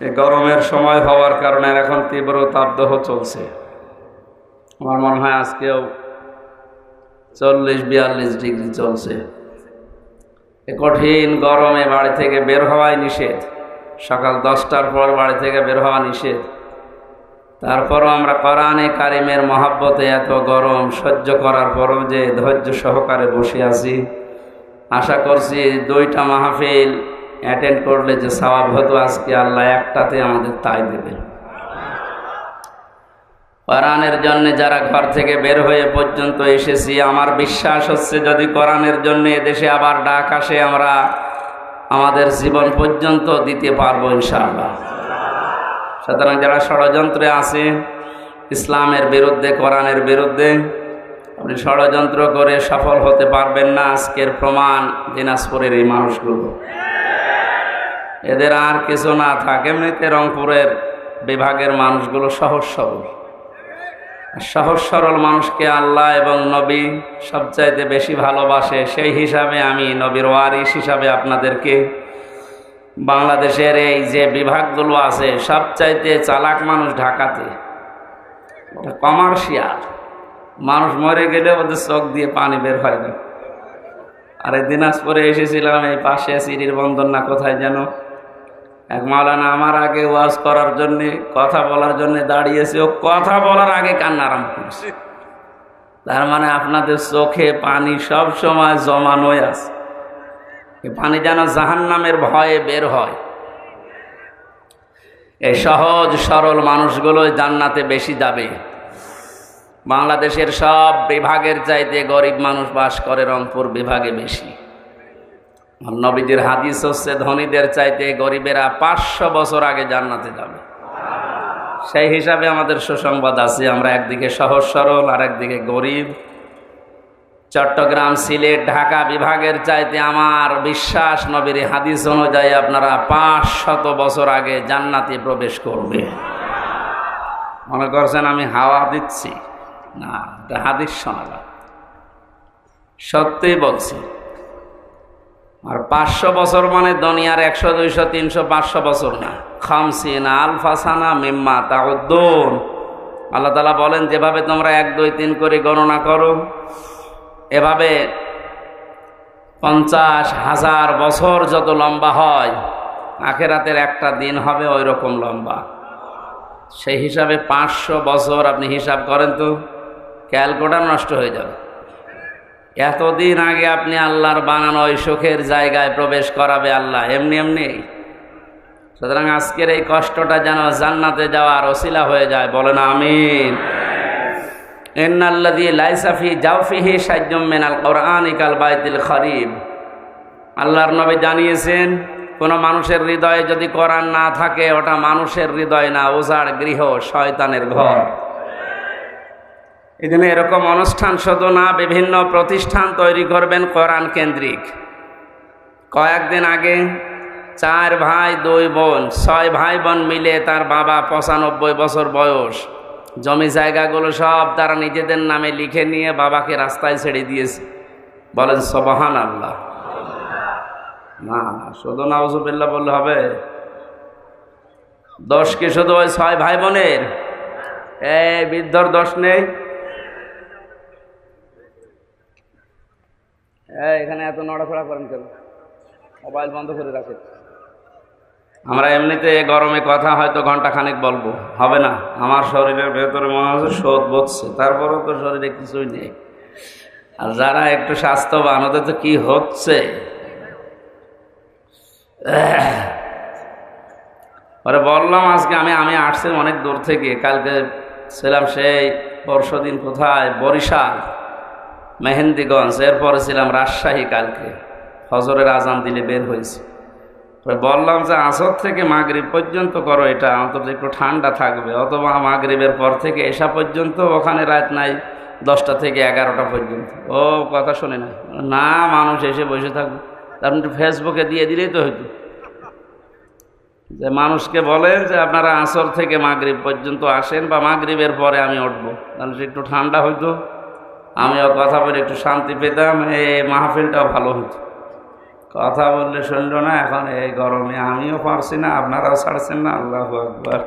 এই গরমের সময় হওয়ার কারণে এখন তীব্র তাপদাহ চলছে। আমার মনে হয় আজকেও চল্লিশ বিয়াল্লিশ ডিগ্রি চলছে। এ কঠিন গরমে বাড়ি থেকে বের হওয়াই নিষেধ। সকাল দশটার পর বাড়ি থেকে বের হওয়া নিষেধ। তারপরও আমরা কোরআনে কারিমের মহাব্বতে এত গরম সহ্য করার পরও যে ধৈর্য সহকারে বসে আছি, আশা করছি দুইটা মাহফিল অ্যাটেন্ড করলে যে স্বভাব হতো, আজকে আল্লাহ একটাতে আমাদের তাই দেবে। কোরআনের জন্য যারা ঘর থেকে বের হয়ে পর্যন্ত এসেছি, আমার বিশ্বাস হচ্ছে যদি কোরআনের জন্য এদেশে আবার ডাক আসে, আমরা আমাদের জীবন পর্যন্ত দিতে পারব ইনশাআল্লাহ। সুতরাং যারা ষড়যন্ত্রে আছে, ইসলামের বিরুদ্ধে, কোরআনের বিরুদ্ধে, আপনি ষড়যন্ত্র করে সফল হতে পারবেন না আজকের প্রমাণ দিনাজপুরের এই মানুষগুলো। এদের আর কিছু না থাকে। এমনিতে রংপুরের বিভাগের মানুষগুলো সহজ সরল। সহজ সরল মানুষকে আল্লাহ এবং নবী সবচাইতে বেশি ভালোবাসে, সেই হিসাবে আমি নবীর ওয়ারিস হিসাবে আপনাদেরকে বাংলাদেশের এই যে বিভাগগুলো আছে, সবচাইতে চালাক মানুষ ঢাকাতে। কমার্শিয়াল। মানুষ মরে গেলে ওদের চোখ দিয়ে পানি বের হয় না। আর দিনাজপুরে এসেছিলাম, এই পাশে সিঁড়ির বন্দর না কোথায় যেন? এক মাওলানা আমার আগে ওয়াজ করার জন্য, কথা বলার জন্য দাঁড়িয়েছে, ও কথা বলার আগে কান্না আরম্ভ করছে। তার মানে আপনাদের চোখে পানি সব সময় জমানোই আছে। এই পানি যেন জাহান নামের ভয়ে বের হয়। এই সহজ সরল মানুষগুলো জান্নাতে বেশি যাবে। বাংলাদেশের সব বিভাগের চাইতে গরিব মানুষ বাস করে রংপুর বিভাগে বেশি। আর নবীদের হাদিস হচ্ছে, ধনীদের চাইতে গরিবেরা পাঁচশো বছর আগে জান্নাতে যাবে। সেই হিসাবে আমাদের সুসংবাদ আছে, আমরা একদিকে সহজ সরল আর একদিকে গরিব। চট্টগ্রাম, সিলেট, ঢাকা বিভাগের চাইতে আমার বিশ্বাস নবীর হাদিস অনুযায়ী আপনারা পাঁচ শত বছর আগে জান্নাতে প্রবেশ করবে। মনে করছেন আমি হাওয়া দিচ্ছি? না, এটা হাদিস শোনালাম সত্যিই বলছি আর পাঁচশো বছর মানে দুনিয়ার একশো, দুইশো, তিনশো, পাঁচশো বছর না। খামসিনা, আলফাসানা, মিম্মা তাউদ্দুন। আল্লাহ তালা বলেন, যেভাবে তোমরা এক, দুই, তিন করে গণনা করো, এভাবে পঞ্চাশ হাজার বছর যত লম্বা হয়, আখেরাতের একটা দিন হবে ওই রকম লম্বা। সেই হিসাবে পাঁচশো বছর আপনি হিসাব করেন তো, ক্যালকুলেটার নষ্ট হয়ে যাবে। এতদিন আগে আপনি আল্লাহর বানানো ওই সুখের জায়গায় প্রবেশ করাবে আল্লাহ, এমনি এমনি। সুতরাং আজকের এই কষ্টটা যেন জান্নাতে যাওয়ার অশিলা হয়ে যায়, বলেন আমিন। এন্নাল্লাদি লাইসাফি জাউফিহি সাজ্জম মেনাল কোরআন বাইতিল খরিব। আল্লাহর নবী জানিয়েছেন, কোনো মানুষের হৃদয়ে যদি কোরআন না থাকে, ওটা মানুষের হৃদয় না ওজার গৃহ, শয়তানের ঘর। এই জন্য এরকম অনুষ্ঠান শুধু না বিভিন্ন প্রতিষ্ঠান তৈরি করবেন কোরআন কেন্দ্রিক। কয়েকদিন আগে চার ভাই, দুই বোন, ছয় ভাই বোন মিলে তার বাবা পঁচানব্বই বছর বয়স। জমি জায়গাগুলো সব তারা নিজেদের নামে লিখে নিয়ে বাবাকে রাস্তায় ছেড়ে দিয়েছে। বলেন সবহান আল্লাহ না শুধু নাউজুবিল্লা বললে হবে। দশ কি শুধু ওই ছয় ভাই বোনের? এই বৃদ্ধর দোষ নেই। এখানে এত নড়াফড়া করেন কেন? মোবাইল বন্ধ করে রাখে আমরা এমনিতে গরমে কথা হয়তো ঘণ্টা খানেক বলব। হবে না। আমার শরীরের ভেতরে মনে হচ্ছে শোধ বসছে তারপরেও তো শরীরে কিছুই নেই। আর যারা একটু স্বাস্থ্যবান, ওদের তো কি হচ্ছে? পরে বললাম আজকে আমি আমি আসছি অনেক দূর থেকে। কালকে ছিলাম সেই পরশু দিন কোথায়? বরিশাল। মেহেন্দিগঞ্জ, এরপরে ছিলাম রাজশাহী কালকে। হজরের আজান দিলে বের হয়েছি। বললাম যে, আসর থেকে মাগরীব পর্যন্ত করো এটা, অন্তত একটু ঠান্ডা থাকবে। অথবা মাগরীবের পর থেকে এসা পর্যন্ত, ওখানে রাত নাই, দশটা থেকে এগারোটা পর্যন্ত। ও, কথা শুনে না না, মানুষ এসে বসে থাকবে। আপনি একটু ফেসবুকে দিয়ে দিলেই তো হইতো। যে মানুষকে বলেন যে, আপনারা আসর থেকে মাগরীব পর্যন্ত আসেন বা মাগরীবের পরে আমি উঠবো। তাহলে একটু ঠান্ডা হইতো। আমিও কথা বলে একটু শান্তি পেতাম এই মাহফিলটাও ভালো হতো। কথা বললে শুনল না এখন এই গরমে আমিও পারছি না আপনারাও ছাড়ছেন না আল্লাহ আকবর।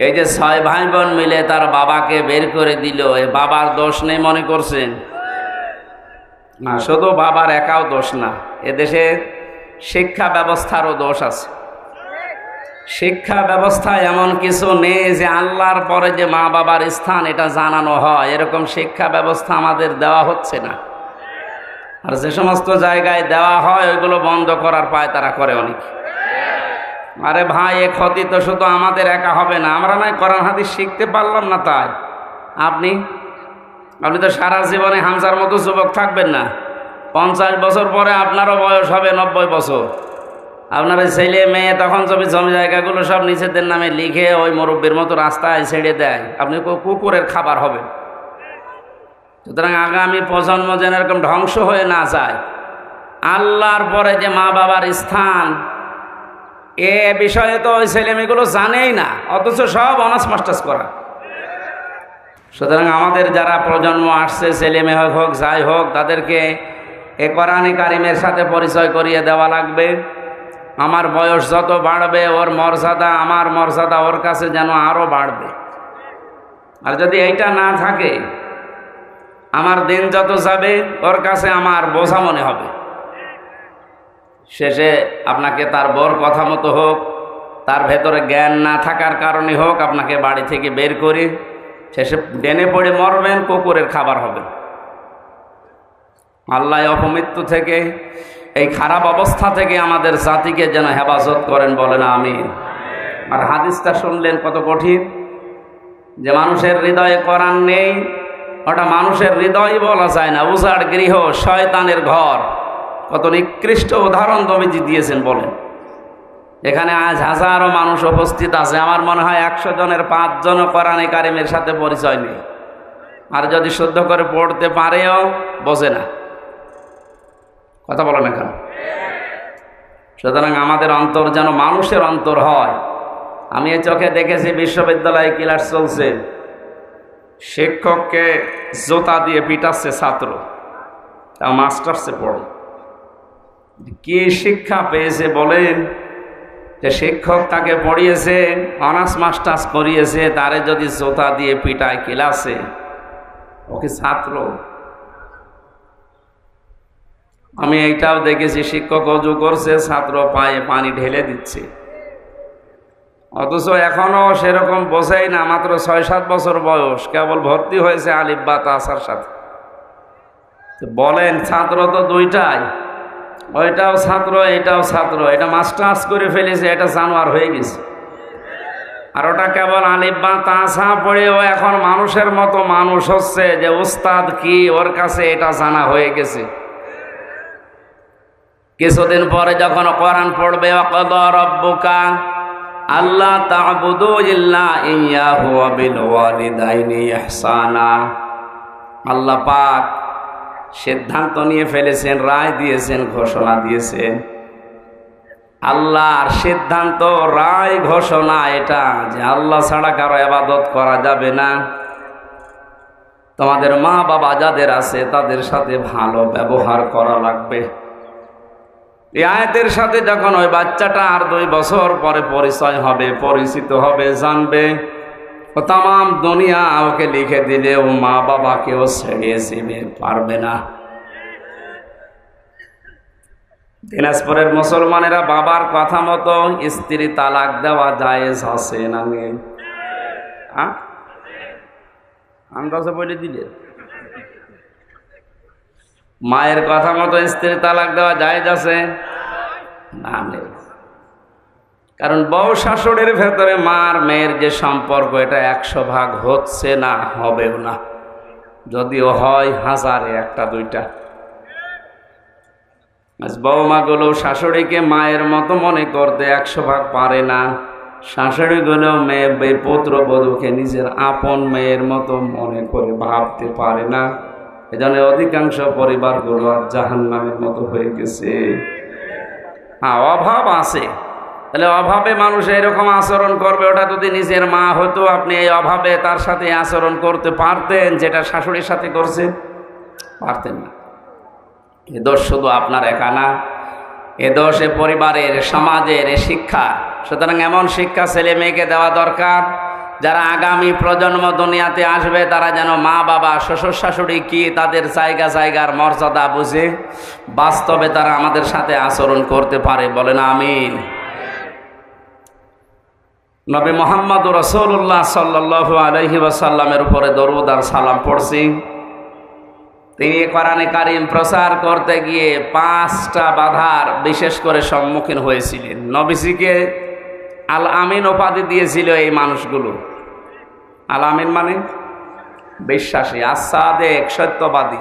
এই যে ছয় ভাই বোন মিলে তার বাবাকে বের করে দিল এ বাবার দোষ নেই মনে করছেন? না শুধু বাবার একাও দোষ না এদেশে শিক্ষা ব্যবস্থারও দোষ আছে। শিক্ষা ব্যবস্থায় এমন কিছু নেই যে আল্লাহর পরে যে মা বাবার স্থান, এটা জানানো হয়। এরকম শিক্ষা ব্যবস্থা আমাদের দেওয়া হচ্ছে না। আর যে সমস্ত জায়গায় দেওয়া হয়, ওইগুলো বন্ধ করার পায় তারা করে অনেক। আরে ভাই, এ ক্ষতি তো শুধু আমাদের একা হবে না। আমরা নয় কোরআন হাদিস শিখতে পারলাম না তাই। আপনি? আপনি তো সারা জীবনে হামসার মতো যুবক থাকবেন না। পঞ্চাশ বছর পরে আপনারও বয়স হবে নব্বই বছর। আপনার ছেলে মেয়ে তখন জমি জমি জায়গাগুলো সব নিচেদের নামে লিখে ওই মুরব্বীর মতো রাস্তায় ছেড়ে দেয়। আপনি কুকুরের খাবার হবে। সুতরাং আগামী প্রজন্ম যেন এরকম ধ্বংস হয়ে না যায়। আল্লাহর পরে যে মা বাবার স্থান, এ বিষয়ে তো ওই ছেলে মেয়েগুলো জানেই না, অথচ সব অনার্স মাস্টার্স করা। সুতরাং আমাদের যারা প্রজন্ম আসছে, ছেলে মেয়ে হোক হোক, যাই হোক, তাদেরকে এ কোরআনে কারিমের সাথে পরিচয় করিয়ে দেওয়া লাগবে। আমার বয়স যত বাড়বে, ওর মর্যাদা, আমার মর্যাদা ওর কাছে যেন আরও বাড়বে। আর যদি এইটা না থাকে, আমার দিন যত যাবে, ওর কাছে আমার বোঝা মনে হবে। শেষে আপনাকে তার বর কথা মতো হোক, তার ভেতরে জ্ঞান না থাকার কারণে হোক, আপনাকে বাড়ি থেকে বের করে। শেষে ডেনে পড়ে মরবেন, কুকুরের খাবার হবে। আল্লাহ অপমৃত্যু থেকে এই খারাপ অবস্থা থেকে আমাদের জাতিকে যেন হেফাজত করেন বলেন আমি আর হাদিসটা শুনলেন কত কঠিন। যে মানুষের হৃদয়ে করান নেই, ওটা মানুষের হৃদয় বলা যায় না। উজাড় গৃহ, শয়তানের ঘর। কত নিকৃষ্ট উদাহরণ তবিজি দিয়েছেন বলেন। এখানে আজ হাজারো মানুষ উপস্থিত আছে। আমার মনে হয় একশো জনের পাঁচজন কোরআনে কারিমের সাথে পরিচয় নেই। আর যদি শুদ্ধ করে পড়তে পারেও, বোঝে না। কথা বলো না কেন সুতরাং আমাদের অন্তর যেন মানুষের অন্তর হয়। আমি এ চোখে দেখেছি বিশ্ববিদ্যালয়ে ক্লাস চলছে। শিক্ষককে জোতা দিয়ে পিটাচ্ছে ছাত্র তা মাস্টার্সে পড়ে। কি শিক্ষা পেয়েছে বলেন? যে শিক্ষক তাকে পড়িয়েছে, অনার্স, মাস্টার্স করিয়েছে, তারে যদি জোতা দিয়ে পিটায় ক্লাসে ওকে ছাত্র? আমি এইটাও দেখেছি, শিক্ষক অজু করছে, ছাত্র পায়ে পানি ঢেলে দিচ্ছে। অথচ এখনও সেরকম বোঝাই না, মাত্র ছয় সাত বছর বয়স, কেবল ভর্তি হয়েছে আলিফ বা তাসার সাথে। বলেন, ছাত্র তো দুইটাই, ওইটাও ছাত্র, এটাও ছাত্র, এটা মাস্টার্স করে ফেলেছে, এটা জানোয়ার হয়ে গেছে। আর ওটা কেবল আলিফ বা তাসা পড়ে ও এখন মানুষের মতো মানুষ হচ্ছে যে উস্তাদ কি ওর কাছে এটা জানা হয়ে গেছে? কিছুদিন পরে যখন কোরআন পড়বে আল্লাহ তা'বুদু আল্লাহ পাক সিদ্ধান্ত নিয়ে ফেলেছেন, রায় দিয়েছেন, ঘোষণা দিয়েছেন। আল্লাহর সিদ্ধান্ত, রায়, ঘোষণা এটা যে আল্লাহ ছাড়া কারও আবাদত করা যাবে না। তোমাদের মা বাবা যাদের আছে, তাদের সাথে ভালো ব্যবহার করা লাগবে। এই আয়াতের সাথে যখন ওই বাচ্চাটা আর দুই বছর পরে পরিচয় হবে, পরিচিত হবে, জানবে, ও তাম দুনিয়া ওকে লিখে দিলে ও মা বাবাকেও ছেড়ে যেতে পারবে না। দিনাজপুরের মুসলমানেরা বাবার কথা মতো স্ত্রী তালাক দেওয়া জায়েজ আছে না আন্দাজে বলে দিলে। মায়ের কথা মতো স্ত্রী তালাক দেওয়া যায় আছে? না, নেই। কারণ বউ শাশুড়ির ভেতরে মার মেয়ের যে সম্পর্ক, এটা একশো ভাগ হচ্ছে না, হবেও না। যদিও হয় হাজারে, একটা, দুইটা। আজ বৌমাগুলো শাশুড়িকে মায়ের মতো মনে করতে একশো ভাগ পারে না। শাশুড়িগুলো মেয়ে পুত্রবধূকে নিজের আপন মেয়ের মতো মনে করে ভাবতে পারে না। এজন্য অধিকাংশ পরিবারগুলো আর জাহান্নামের মতো হয়ে গেছে। হ্যাঁ অভাব আছে। তাহলে অভাবে মানুষ এরকম আচরণ করবে, ওটা যদি নিজের মা হতো, আপনি এই অভাবে তার সাথে আচরণ করতে পারতেন, যেটা শাশুড়ির সাথে করছেন পারতেন না। এ দোষ শুধু আপনার একা না, এ দোষ এ পরিবারের, সমাজের, এ শিক্ষা সুতরাং এমন শিক্ষা ছেলে মেয়েকে দেওয়া দরকার যারা আগামী প্রজন্ম দুনিয়াতে আসবে, তারা যেন মা, বাবা, শ্বশুর, শাশুড়ি কি তাদের জায়গা, জায়গার মর্যাদা বুঝে বাস্তবে তারা আমাদের সাথে আচরণ করতে পারে। বলেন আমিন। নবী মোহাম্মদ রসুল্লাহ সাল্লাহ আলহি ওয়াসাল্লামের উপরে দরুদ আর সালাম পড়ছি। তিনি কোরআনে কারিম প্রচার করতে গিয়ে পাঁচটা বাধার বিশেষ করে সম্মুখীন হয়েছিলেন। নবীজিকে আল আমিন উপাধি দিয়েছিল এই মানুষগুলো। আল আমিন মানে বিশ্বাসী আসাদেক সত্যবাদী।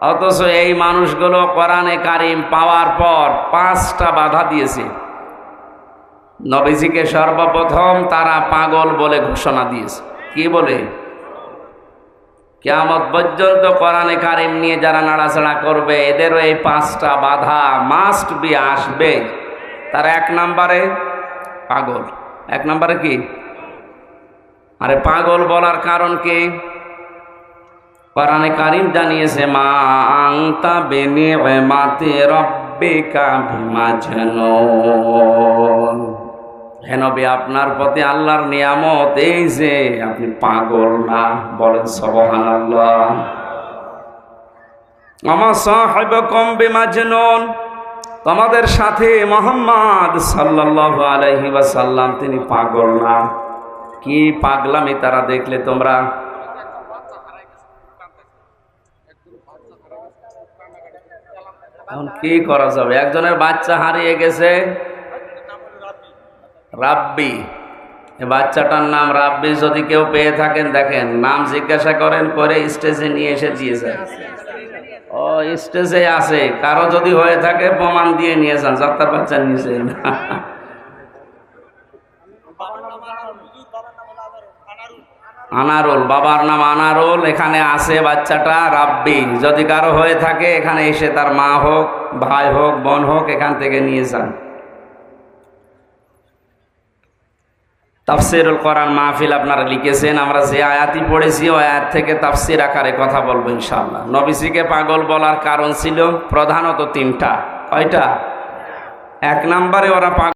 অথচ এই মানুষগুলো কোরআনে কারিম পাওয়ার পর পাঁচটা বাধা দিয়েছে। নবীজিকে সর্বপ্রথম তারা পাগল বলে ঘোষণা দিয়েছে। কি বলে? কেয়ামত পর্যন্ত কোরআনে কারিম নিয়ে যারা নাড়াচাড়া করবে, এদেরও এই পাঁচটা বাধা মাস্ট বি আসবে। তার এক নম্বরে পাগল। এক নম্বরে কি? আরে পাগল বলার কারণ কি? কোরআনে কারিম জানিয়েছে, মা আংতা বেনি মাতে রব্বিকা বিমাজনুন। হেনবে আপনার প্রতি আল্লাহর নিয়ামত এই যে আপনি পাগল না, বলেন সবহান আল্লাহ আমার সাহেব কম বিমাজনুন। তোমাদের সাথে মোহাম্মদ সাল্লাহ আলহি সাল্লাম তিনি পাগল না। কি পাগলামি তারা দেখলে তোমরা? এখন কি করা যাবে? একজনের বাচ্চা হারিয়ে গেছে। রাব্বি। বাচ্চাটার নাম রাব্বি, যদি কেউ পেয়ে থাকেন, দেখেন, নাম জিজ্ঞাসা করেন, করে স্টেজে নিয়ে এসে দিয়েছেন ও স্টেজে আছে। কারও যদি হয়ে থাকে, প্রমাণ দিয়ে নিয়ে যান। যাত্রার বাচ্চা নিয়েছে আনারুল, বাবার নাম আনারুল। এখানে আছে বাচ্চাটা, রাব্বি। যদি কারও হয়ে থাকে, এখানে এসে তার মা হোক, ভাই হোক, বোন হোক, এখান থেকে নিয়ে যান। তাফসিরুল কোরআন মাহফিল আপনারা লিখেছেন, আমরা যে আয়াতি পড়েছি, ওই আয়াত থেকে তাফসির আকারে কথা বলব ইনশাল্লাহ নবীজিকে পাগল বলার কারণ ছিল প্রধানত তিনটা। কয়টা? এক নম্বরে ওরা